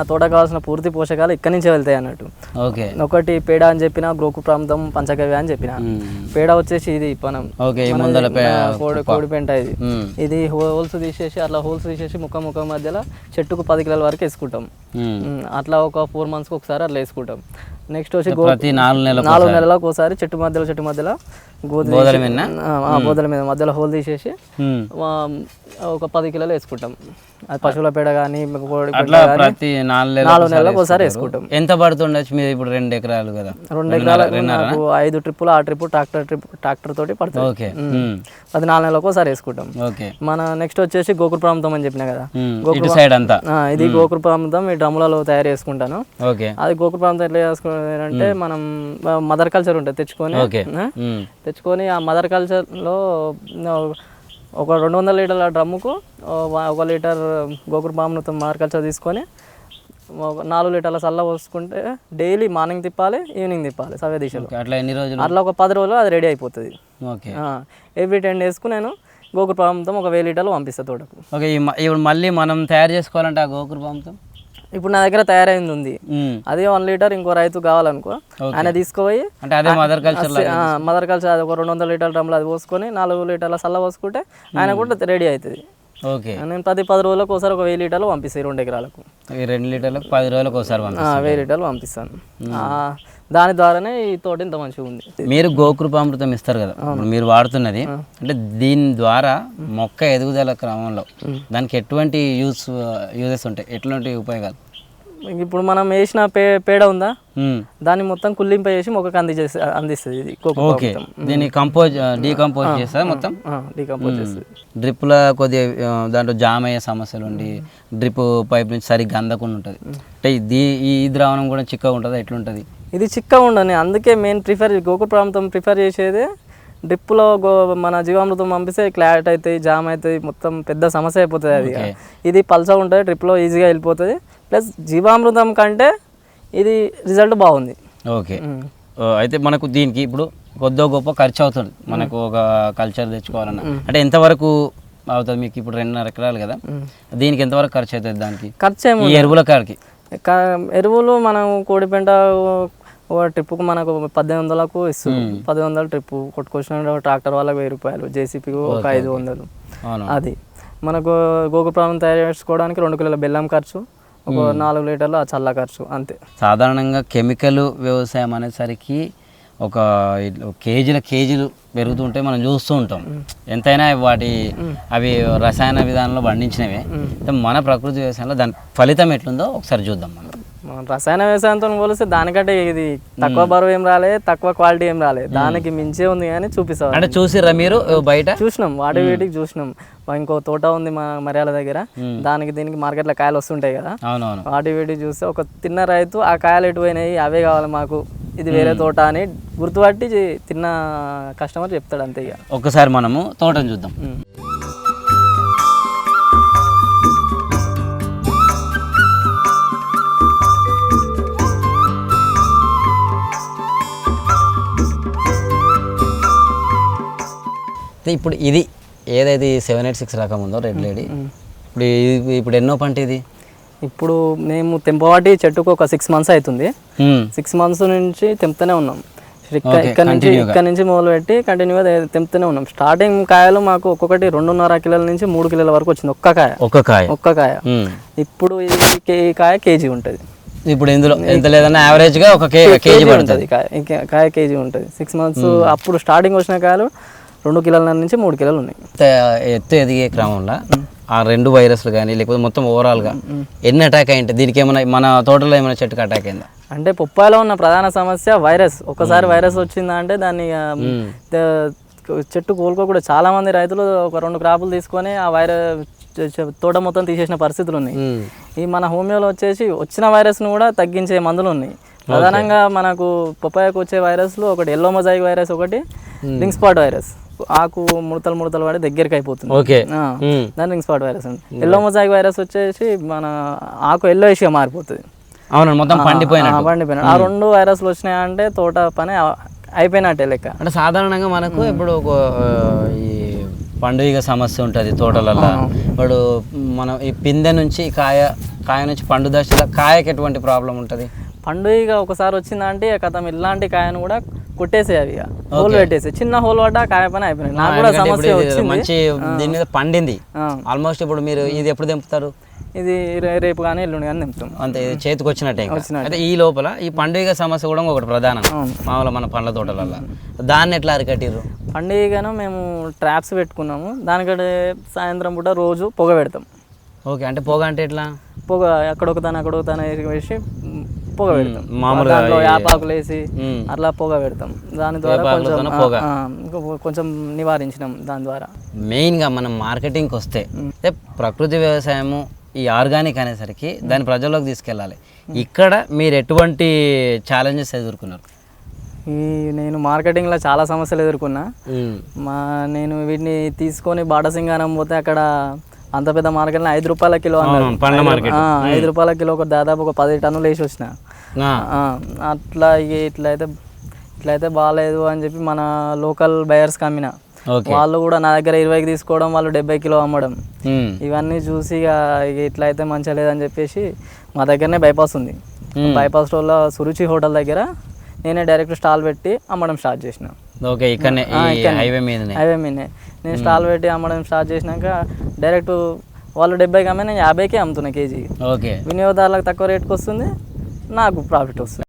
మన తోట కావాల్సిన పూర్తి పోషకాలు ఇక్కడి నుంచే వెళ్తాయి అన్నట్టు ఓకే ఒకటి పేడ అని చెప్పిన గ్రోకు ప్రాంతం పంచగవ్య అని చెప్పిన. పేడ వచ్చేసి ఇది మనం కోడి పెంట ఇది. ఇది హోల్స్ తీసేసి అట్లా హోల్స్ తీసేసి ముక్క ముక్క మధ్యలో చెట్టుకు పది కిలోల వరకు వేసుకుంటాం. అట్లా ఒక ఫోర్ మంత్స్కి ఒకసారి అట్లా వేసుకుంటాం. నెక్స్ట్ వచ్చి ప్రతి నాలుగు నెలలకు నాలుగు నెలలకు ఒకసారి చెట్టు మధ్యలో చెట్టు మధ్యలో గోధుమ బోదల మీదనా? బోదల మీద మధ్యలో హోల్ తీసేసి ఒక పది కిలోలు వేసుకుంటాం. అది పశువుల పేడ కానీ ప్రతి నాలుగు నెలలకు నాలుగు ఒకసారి నెలలకు ఒకసారి వేసుకుంటారు. వేసుకుంటాం ఎంత పడుతుండొచ్చు మీరు ఇప్పుడు రెండు ఎకరాలు కదా? రెండు ఎకరాలకు నాకు ఐదు ట్రిప్పులు ఆ ట్రిప్ ట్రాక్టర్ ట్రిప్ ట్రాక్టర్ తోటి పడుతుంది. ఓకే. అది నాలుగు నెలలకు ఒకసారి వేసుకుంటాం. ఓకే. మన నెక్స్ట్ వచ్చేసి గోకుల ప్రాంతం అని చెప్పిన కదా. ఇటు సైడ్ అంతా. ఇది గోకుల ప్రాంతం ఈ డ్రమ్ములలో తయారు చేసుకుంటాను. ఓకే. అది గోకుల ప్రాంతం ఎట్లా చేసుకుంటే మనం మదర్ కల్చర్ ఉంటుంది తెచ్చుకొని. తెచ్చుకొని ఆ మదర్ కల్చర్లో ఒక రెండు వందల లీటర్ల డ్రమ్ముకు ఒక లీటర్ గోకుల పామును మదర్ కల్చర్ తీసుకొని నాలుగు లీటర్ల సల్ల పోసుకుంటే డైలీ మార్నింగ్ తిప్పాలి ఈవినింగ్ తిప్పాలి సవ్య దిశలో. అట్లా ఎన్ని రోజులు? అట్లా ఒక పది రోజులు అది రెడీ అయిపోతుంది. ఓకే. ఎవ్రీ టెన్ డేస్కు నేను గోకుల ప్రాంతం ఒక వెయ్యి లీటర్లు పంపిస్తాను తోటకు. ఓకే ఇప్పుడు మళ్ళీ మనం తయారు చేసుకోవాలంటే ఆ గోకురు పంపుతాం ఇప్పుడు నా దగ్గర తయారైంది ఉంది. అదే వన్ లీటర్ ఇంకో రైతు కావాలనుకో ఆయన తీసుకుపోయి అంటే అదే మదర్ కల్చర్ మదర్ కల్చర్ అది ఒక రెండు వందల లీటర్ల డ్రమ్లో అది పోసుకొని నాలుగు లీటర్ల సల్ల పోసుకుంటే ఆయన కూడా రెడీ అవుతుంది. ఓకే. నేను ప్రతి పది రోజులకు ఒకసారి ఒక వెయ్యి లీటర్లు పంపిస్తాయి రెండు ఎకరాలకు. రెండు లీటర్లకు పది రోజులకు ఒకసారి వెయ్యి లీటర్లు పంపిస్తాను. దాని ద్వారానే ఈ తోట ఇంత మంచిగా ఉంది. మీరు గోకృపామృతం ఇస్తారు కదా. మీరు వాడుతున్నది. అంటే దీని ద్వారా మొక్క ఎదుగుదల క్రమంలో దానికి ఎటువంటి యూస్ యూజెస్ ఉంటాయి? ఎటువంటి ఉపయోగాలు? ఇప్పుడు మనం వేసిన పే పేడ ఉందా. దాన్ని మొత్తం కుల్లింప చేసి మొక్కకు అందించేసి అందిస్తుంది ఇది ఓకే. దీన్ని కంపోజ్ డీకంపోజ్ చేస్తా మొత్తం? డీకంపోజ్ చేస్తుంది. డ్రిప్ల కొద్దిగా దాంట్లో జామ్ అయ్యే సమస్యలు ఉండి డ్రిప్ పైప్ నుంచి సరిగ్గా అందకుండా ఉంటుంది. అంటే ఈ ద్రావణం కూడా చిక్కగా ఉంటుంది? ఎట్లుంటుంది? ఇది చిక్కగా ఉండని అందుకే మెయిన్ ప్రిఫర్ గోకుల ప్రాంతం ప్రిఫర్ చేసేది. డ్రిప్లో గో మన జీవామృతం పంపిస్తే క్లాట్ అవుతాయి జామ్ అవుతాయి మొత్తం పెద్ద సమస్య అయిపోతుంది అది. ఇది పల్స ఉంటుంది డ్రిప్లో ఈజీగా వెళ్ళిపోతుంది. ప్లస్ జీవామృతం కంటే ఇది రిజల్ట్ బాగుంది. ఓకే. అయితే మనకు దీనికి ఇప్పుడు కొద్దో గొప్ప ఖర్చు అవుతుంది. మనకు ఒక కల్చర్ తెచ్చుకోవాలన్నా. అంటే ఎంతవరకు అవుతుంది మీకు ఇప్పుడు రెండున్నర ఎకరాలు కదా? దీనికి ఎంతవరకు ఖర్చు అవుతుంది దానికి? ఖర్చు ఎరువుల కాడికి. ఎరువులు మనం కోడిపెంట ఒక ట్రిప్పుకు మనకు పద్దెనిమిది వందలకు ఇస్తుంది. పద్దెనిమిది వందలు ట్రిప్పు కొట్టుకొచ్చిన ట్రాక్టర్ వాళ్ళకి వెయ్యి రూపాయలు జేసీపీకి ఒక ఐదు వందలు. అవును? అది. మనకు గోగు ప్రాణం తయారు చేసుకోవడానికి రెండు కిలోల బెల్లం ఖర్చు ఒక నాలుగు లీటర్ల చల్ల ఖర్చు అంతే. సాధారణంగా కెమికల్ వ్యవసాయం అనేసరికి ఒక కేజీల కేజీలు పెరుగుతుంటే మనం చూస్తూ ఉంటాం. ఎంతైనా వాటి అవి రసాయన విధానంలో పండించినవే. మన ప్రకృతి వ్యవసాయంలో దాని ఫలితం ఎట్లుందో ఒకసారి చూద్దాం మనం. మన రసాయన వ్యవసాయంతో పోలిస్తే దానికంటే ఇది తక్కువ బరువు ఏం రాలే తక్కువ క్వాలిటీ ఏం రాలే. దానికి మించే ఉంది కానీ చూపిస్తాం అంటే చూసిర్రా మీరు బయట? చూసినాం వాటి వీటికి చూసినాం. ఇంకో తోట ఉంది మా మర్యాల దగ్గర. దానికి దీనికి మార్కెట్లో కాయలు వస్తుంటాయి కదా. వాటి వీటికి చూస్తే ఒక తిన్న రైతు ఆ కాయలు ఎటు పోయినాయి అవే కావాలి మాకు. ఇది వేరే తోట అని గుర్తుపట్టి తిన్న కస్టమర్ చెప్తాడు అంతే ఇక. ఒక్కసారి మనము తోటను చూద్దాం. అయితే ఇప్పుడు ఇది ఏదైతే సెవెన్ ఎయిట్ సిక్స్ రకం ఉందో రెడ్ లేడీ ఇప్పుడు ఇప్పుడు ఎన్నో పంట ఇది? ఇప్పుడు మేము తెంపవాటి చెట్టుకు ఒక సిక్స్ మంత్స్ అవుతుంది. సిక్స్ మంత్స్ నుంచి తెంపుతూనే ఉన్నాం. ఇక్కడ నుంచి. ఇక్కడ నుంచి మొదలు పెట్టి కంటిన్యూగా తెంపుతూనే ఉన్నాం. స్టార్టింగ్ కాయలు మాకు ఒక్కొక్కటి రెండున్నర కిలోల నుంచి మూడు కిలోల వరకు వచ్చింది. ఒక్క కాయ. ఒక్క కాయ. ఒక్క కాయ. ఇప్పుడు ఈ కాయ కేజీ ఉంటుంది. ఇప్పుడు ఇందులో ఎంత లేదన్నా యావరేజ్గా ఒక కేజీ పడుతుంది. కాయ. కేజీ ఉంటుంది. సిక్స్ మంత్స్ అప్పుడు స్టార్టింగ్ వచ్చిన కాయలు రెండు కిలోల నుంచి మూడు కిలోలు ఉన్నాయి. ఎత్తు ఎదిగే క్రమంలో ఆ రెండు వైరస్లు కానీ లేకపోతే మొత్తం ఓవరాల్గా ఎన్ని అటాక్ అయింటే దీనికి ఏమైనా మన తోటలో ఏమైనా చెట్టుకు అటాక్ అయిందా? అంటే పొప్పాయిలో ఉన్న ప్రధాన సమస్య వైరస్. ఒకసారి వైరస్ వచ్చిందా అంటే దాన్ని చెట్టు కోలుకోకూడదు చాలా మంది రైతులు ఒక రెండు క్రాపులు తీసుకొని ఆ వైరస్ తోట మొత్తం తీసేసిన పరిస్థితులు ఉన్నాయి. ఈ మన హోమియోలో వచ్చేసి వచ్చిన వైరస్ను కూడా తగ్గించే మందులు ఉన్నాయి. ప్రధానంగా మనకు పొప్పాయకు వచ్చే వైరస్లు ఒకటి ఎల్లో మొజాయిక్ వైరస్ ఒకటి రింగ్ స్పాట్ వైరస్. ఆకు ముడతలు ముడతలు పడి దగ్గరికి అయిపోతుంది. ఓకే. దాని రింగ్ స్పాట్ వైరస్ ఉంది. ఎల్లో మొజాయిక్ వైరస్ వచ్చేసి మన ఆకు ఎల్లోయిష్గా మారిపోతుంది. అవునండి మొత్తం పండిపోయిన పండిపోయిన ఆ రెండు వైరస్లు వచ్చినాయంటే తోట పని అయిపోయినట్టే లెక్క. అంటే సాధారణంగా మనకు ఇప్పుడు ఈ పండుగ సమస్య ఉంటుంది తోటలలో ఇప్పుడు మనం ఈ పిందె నుంచి కాయ కాయ నుంచి పండు దశలో కాయకి ఎటువంటి ప్రాబ్లం ఉంటుంది? పండుగ ఒకసారి వచ్చిందంటే కథం ఇలాంటి కాయను కూడా కొట్టేసే అవి హోల్ పెట్టేసి చిన్న హోల్ పడ్డ కాయ పని అయిపోయినాయి. నాకు కూడా సమస్య వచ్చింది. మంచి దీని మీద పండింది. ఆల్మోస్ట్ ఇప్పుడు మీరు ఇది ఎప్పుడు తెంపుతారు? ఇది రేపు కానీ ఎల్లుండి కానీ నింపుతాం అంతే ఇది చేతికి వచ్చినట్టే. అయితే ఈ లోపల ఈ పండుగ సమస్య కూడా ఒకటి ప్రధానం. మామూలు మన పండ్ల తోటలలో దాన్ని ఎట్లా అరికట్టిర్రు? పండుగను మేము ట్రాప్స్ పెట్టుకున్నాము. దానికంటే సాయంత్రం పూట రోజు పొగ పెడతాం. ఓకే అంటే పోగా అంటే ఎట్లా? పొగ అక్కడ ఒక తన అక్కడ ఒక తన వేసి పొగ పెడతాం. మామూలుగా దాంట్లో యాపాకులు వేసి. అట్లా పొగ పెడతాం. దాని ద్వారా కొంచెం కొంచెం నివారించినాం దాని ద్వారా. మెయిన్గా మనం మార్కెటింగ్కి వస్తే ప్రకృతి వ్యవసాయము ఈ ఆర్గానిక్ అనేసరికి దాన్ని ప్రజల్లోకి తీసుకెళ్ళాలి. ఇక్కడ మీరు ఎటువంటి ఛాలెంజెస్ ఎదుర్కొన్నారు? ఈ నేను మార్కెటింగ్లో చాలా సమస్యలు ఎదుర్కొన్నా. మా నేను వీటిని తీసుకొని బాటసింగానం పోతే అక్కడ అంత పెద్ద మార్కెట్లో ఐదు రూపాయల కిలో పండ్ల ఐదు- మార్కెట్. రూపాయల కిలో ఒక దాదాపు ఒక పది టన్నులు వేసి వచ్చిన. అట్లా ఇక ఇట్లయితే ఇట్లయితే బాగాలేదు అని చెప్పి మన లోకల్ బయర్స్కి అమ్మిన. వాళ్ళు కూడా నా దగ్గర ఇరవైకి తీసుకోవడం వాళ్ళు డెబ్బై కిలో అమ్మడం. ఇవన్నీ చూసి ఇక ఇక ఇట్లయితే మంచిగా లేదని చెప్పేసి మా దగ్గరనే బైపాస్ ఉంది. బైపాస్ రోడ్లో సురుచి హోటల్ దగ్గర నేనే డైరెక్ట్ స్టాల్ పెట్టి అమ్మడం స్టార్ట్ చేసిన. ఓకే ఇక్కడనే. హైవే మీదనే. అవే మీనే నేను స్టాల్ పెట్టి అమ్మడం స్టార్ట్ చేసినాక డైరెక్ట్ వాళ్ళు డెబ్బైకి అమ్మే నేను యాభైకే అమ్ముతున్నా కేజీ ఓకే. వినియోగదారులకు తక్కువ రేట్కి వస్తుంది నాకు ప్రాఫిట్ వస్తుంది.